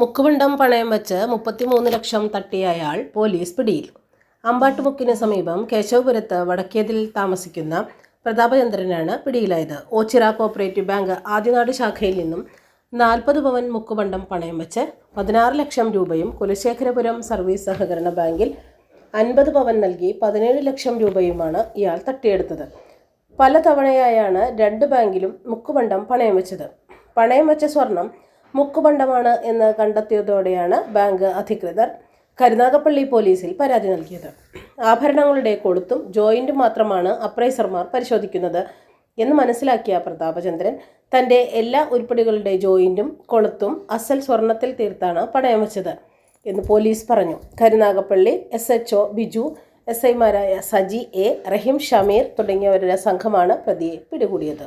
മുക്കുവണ്ടം പണയം വെച്ച് മുപ്പത്തിമൂന്ന് ലക്ഷം തട്ടിയ അയാൾ പോലീസ് പിടിയിൽ. അമ്പാട്ടുമുക്കിന് സമീപം കേശവപുരത്ത് വടക്കേതിൽ താമസിക്കുന്ന പ്രതാപചന്ദ്രനാണ് പിടിയിലായത്. ഓച്ചിറ കോപ്പറേറ്റീവ് ബാങ്ക് ആദ്യനാട് ശാഖയിൽ നിന്നും നാൽപ്പത് പവൻ മുക്കുവണ്ടം പണയം വെച്ച് പതിനാറ് ലക്ഷം രൂപയും കുലശേഖരപുരം സർവീസ് സഹകരണ ബാങ്കിൽ അൻപത് പവൻ നൽകി പതിനേഴ് ലക്ഷം രൂപയുമാണ് ഇയാൾ തട്ടിയെടുത്തത്. പല തവണയായാണ് രണ്ട് ബാങ്കിലും മുക്കുവണ്ടം പണയം വെച്ചത്. പണയം വെച്ച സ്വർണം മുക്കുപണ്ടമാണ് എന്ന് കണ്ടെത്തിയതോടെയാണ് ബാങ്ക് അധികൃതർ കരുനാഗപ്പള്ളി പോലീസിൽ പരാതി നൽകിയത്. ആഭരണങ്ങളുടെ കൊളുത്തും ജോയിന്റും മാത്രമാണ് അപ്രൈസർമാർ പരിശോധിക്കുന്നത് എന്ന് മനസ്സിലാക്കിയ പ്രതാപചന്ദ്രൻ തന്റെ എല്ലാ ഉരുപ്പടികളുടെ ജോയിന്റും കൊളുത്തും അസൽ സ്വർണത്തിൽ തീർത്താണ് പണയം വെച്ചത് എന്ന് പോലീസ് പറഞ്ഞു. Karunagappally S H O Biju S ഐമാരായ സജി എ റഹീം ഷമീർ തുടങ്ങിയവരുടെ സംഘമാണ് പ്രതിയെ പിടികൂടിയത്.